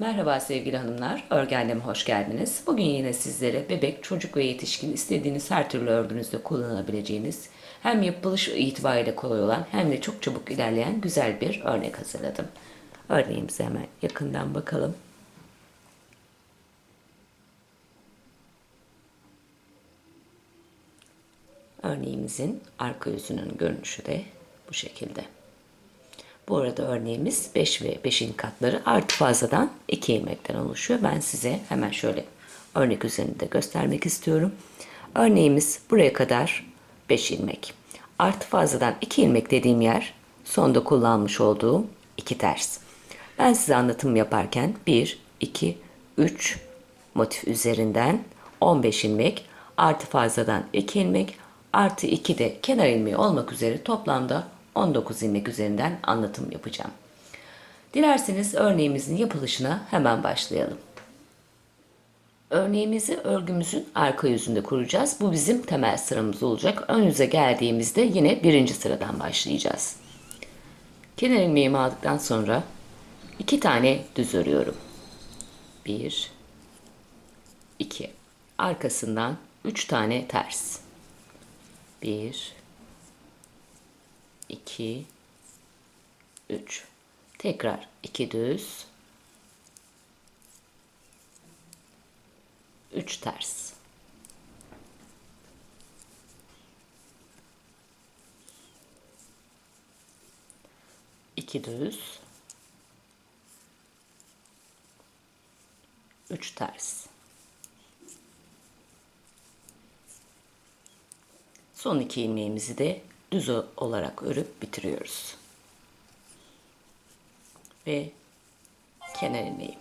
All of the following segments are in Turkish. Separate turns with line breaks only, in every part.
Merhaba sevgili hanımlar, örgenleme hoş geldiniz. Bugün yine sizlere bebek, çocuk ve yetişkin istediğiniz her türlü örgünüzde kullanabileceğiniz hem yapılış itibariyle kolay olan hem de çok çabuk ilerleyen güzel bir örnek hazırladım. Örneğimize hemen yakından bakalım. Örneğimizin arka yüzünün görünüşü de bu şekilde. Bu arada örneğimiz 5 ve 5'in katları artı fazladan 2 ilmekten oluşuyor. Ben size hemen şöyle örnek üzerinde göstermek istiyorum. Örneğimiz buraya kadar 5 ilmek. Artı fazladan 2 ilmek dediğim yer sonda kullanmış olduğum 2 ters. Ben size anlatım yaparken 1, 2, 3 motif üzerinden 15 ilmek artı fazladan 2 ilmek artı 2 de kenar ilmeği olmak üzere toplamda 19 ilmek üzerinden anlatım yapacağım. Dilerseniz örneğimizin yapılışına hemen başlayalım. Örneğimizi örgümüzün arka yüzünde kuracağız. Bu bizim temel sıramız olacak. Ön yüze geldiğimizde yine birinci sıradan başlayacağız. Kenar ilmeğimi aldıktan sonra iki tane düz örüyorum. Bir, iki. Arkasından üç tane ters. Bir, 2 3 tekrar. 2 düz. 3 ters. İki düz. Üç ters. Son iki ilmeğimizi de düz olarak örüp bitiriyoruz. Ve kenar ilmeği.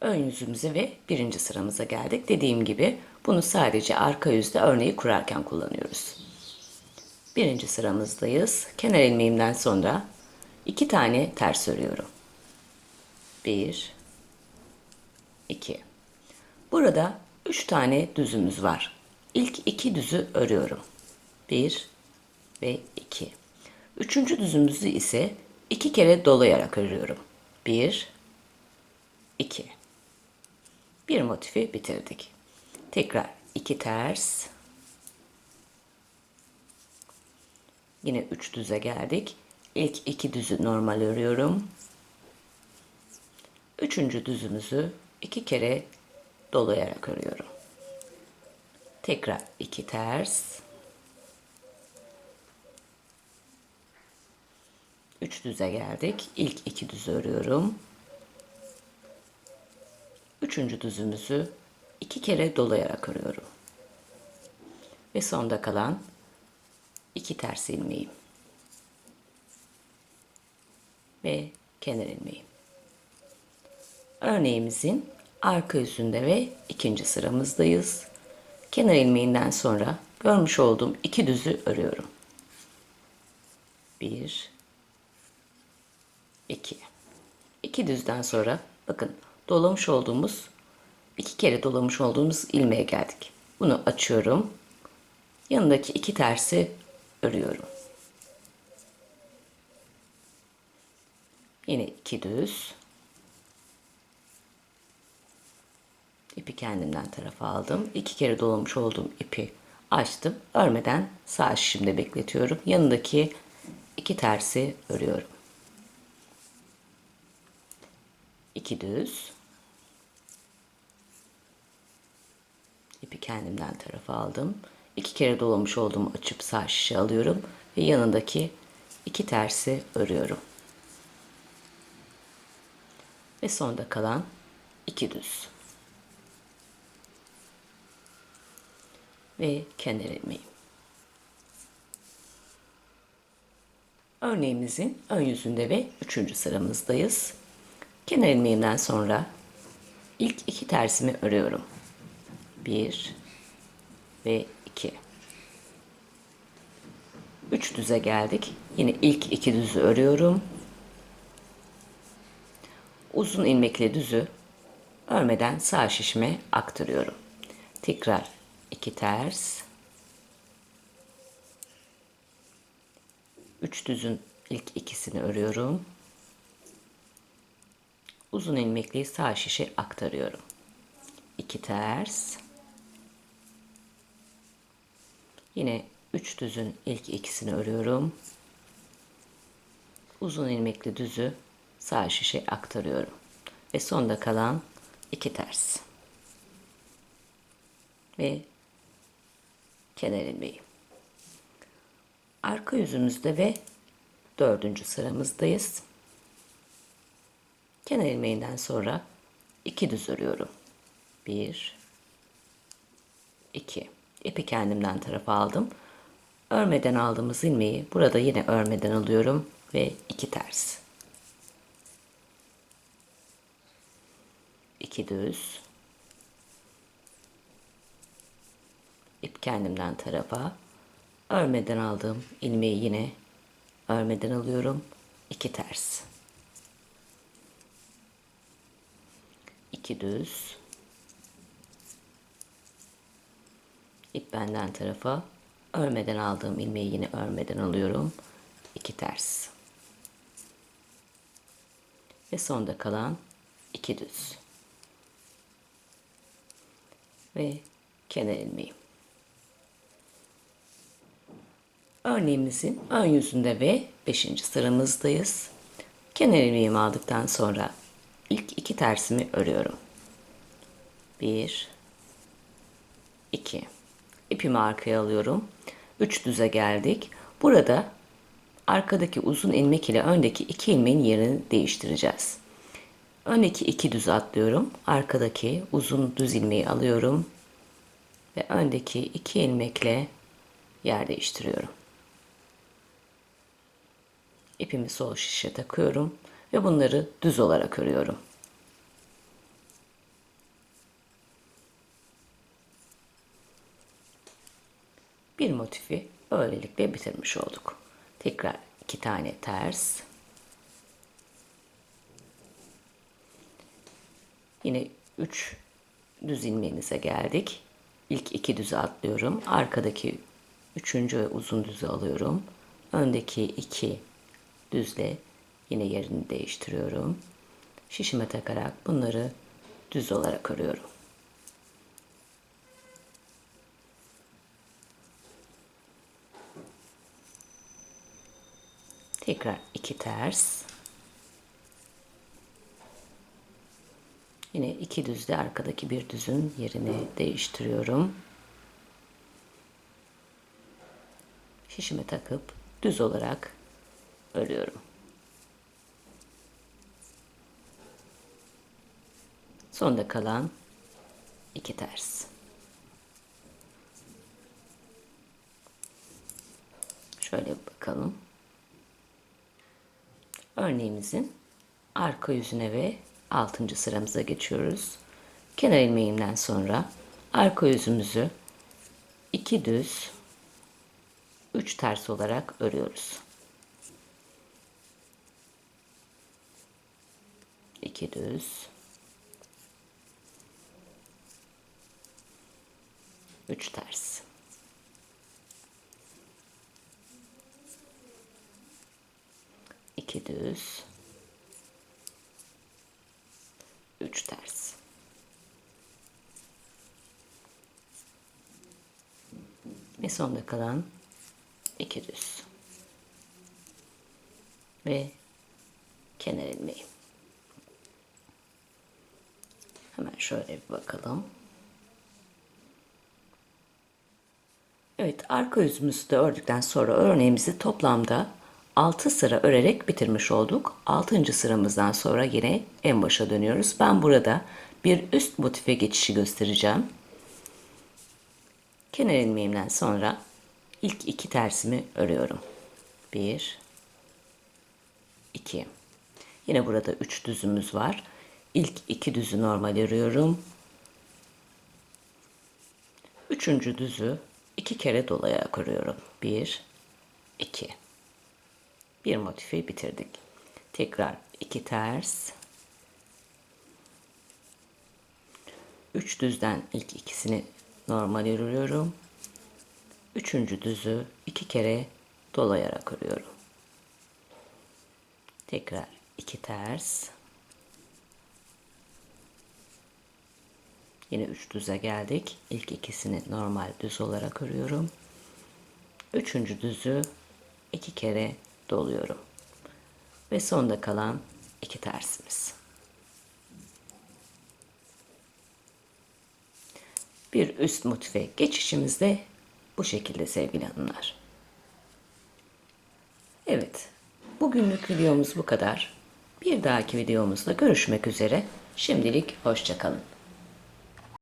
Ön yüzümüze ve birinci sıramıza geldik. Dediğim gibi bunu sadece arka yüzde örneği kurarken kullanıyoruz. Birinci sıramızdayız. Kenar ilmeğimden sonra iki tane ters örüyorum. Bir, iki. Burada üç tane düzümüz var. İlk iki düzü örüyorum. 1 ve 2. Üçüncü düzümüzü ise iki kere dolayarak örüyorum. 1, 2. Bir motifi bitirdik. Tekrar iki ters. Yine üç düze geldik. İlk iki düzü normal örüyorum. Üçüncü düzümüzü iki kere dolayarak örüyorum. Tekrar iki ters. Üç düze geldik. İlk iki düz örüyorum. Üçüncü düzümüzü iki kere dolayarak örüyorum. Ve sonda kalan iki ters ilmeğim. Ve kenar ilmeğim. Örneğimizin arka yüzünde ve ikinci sıramızdayız. Kenar ilmeğinden sonra görmüş olduğum iki düzü örüyorum. Bir, 2. 2 düzden sonra bakın dolamış olduğumuz iki kere dolamış olduğumuz ilmeğe geldik. Bunu açıyorum. Yanındaki iki tersi örüyorum. Yine iki düz. İpi kendimden tarafa aldım. İki kere dolamış olduğum ipi açtım. Örmeden sağ şişimde bekletiyorum. Yanındaki iki tersi örüyorum. 2 düz. İpi kendimden tarafa aldım. İki kere dolamış olduğumu açıp sağ şişe alıyorum ve yanındaki iki tersi örüyorum. Ve sonda kalan iki düz. Ve kenar ilmeği. Örneğimizin ön yüzünde ve üçüncü sıramızdayız. Kenar ilmeğimden sonra ilk iki tersimi örüyorum. Bir ve iki. Üç düze geldik. Yine ilk iki düzü örüyorum. Uzun ilmekli düzü örmeden sağ şişime aktarıyorum. Tekrar iki ters. Üç düzün ilk ikisini örüyorum. Uzun ilmekliyi sağ şişe aktarıyorum. 2 ters. Yine 3 düzün ilk ikisini örüyorum. Uzun ilmekli düzü sağ şişe aktarıyorum. Ve sonda kalan 2 ters. Ve kenar ilmeği. Arka yüzümüzde ve dördüncü sıramızdayız. Kenar ilmeğinden sonra iki düz örüyorum. Bir, iki. İpi kendimden tarafa aldım. Örmeden aldığımız ilmeği burada yine örmeden alıyorum ve iki ters. İki düz. İp kendimden tarafa. Örmeden aldığım ilmeği yine örmeden alıyorum. iki ters. İki düz. İp benden tarafa örmeden aldığım ilmeği yine örmeden alıyorum. iki ters. Ve sonda kalan iki düz. Ve kenar ilmeği. Örneğimizin ön yüzünde ve 5. sıramızdayız. Kenar ilmeğimi aldıktan sonra ilk iki tersimi örüyorum. 1 2 İpimi arkaya alıyorum. 3 düze geldik. Burada arkadaki uzun ilmek ile öndeki iki ilmeğin yerini değiştireceğiz. Öndeki iki düz atlıyorum. Arkadaki uzun düz ilmeği alıyorum. Ve öndeki iki ilmekle yer değiştiriyorum. İpimi sol şişe takıyorum ve bunları düz olarak örüyorum. Bir motifi böylelikle bitirmiş olduk. Tekrar iki tane ters. Yine üç düz ilmeğinize geldik. İlk iki düzü atlıyorum. Arkadaki üçüncü uzun düzü alıyorum. Öndeki iki düzle yine yerini değiştiriyorum. Şişime takarak bunları düz olarak örüyorum. Tekrar iki ters. Yine iki düzle arkadaki bir düzün yerini değiştiriyorum. Şişime takıp düz olarak örüyorum. Sonda kalan iki ters. Şöyle bakalım. Örneğimizin arka yüzüne ve altıncı sıramıza geçiyoruz. Kenar ilmeğimden sonra arka yüzümüzü iki düz, üç ters olarak örüyoruz. 2 düz 3 ters iki düz. Üç ters ve sonda kalan iki düz. Ve kenar ilmeği Hemen şöyle bir bakalım. Evet arka yüzümüzü de ördükten sonra örneğimizi toplamda 6 sıra örerek bitirmiş olduk. 6. sıramızdan sonra yine en başa dönüyoruz. Ben burada bir üst motife geçişi göstereceğim. Kenar ilmeğimden sonra ilk iki tersimi örüyorum. 1 2 Yine burada 3 düzümüz var. İlk iki düzü normal örüyorum. Üçüncü düzü iki kere dolayarak örüyorum. Bir, iki. Bir motifi bitirdik. Tekrar iki ters. Üç düzden ilk ikisini normal örüyorum. Üçüncü düzü iki kere dolayarak örüyorum. Tekrar iki ters. Yine üç düze geldik. İlk ikisini normal düz olarak örüyorum. Üçüncü düzü iki kere doluyorum. Ve sonda kalan iki tersimiz. Bir üst motife geçişimiz de bu şekilde sevgili hanımlar. Evet, bugünlük videomuz bu kadar. Bir dahaki videomuzda görüşmek üzere. Şimdilik hoşçakalın.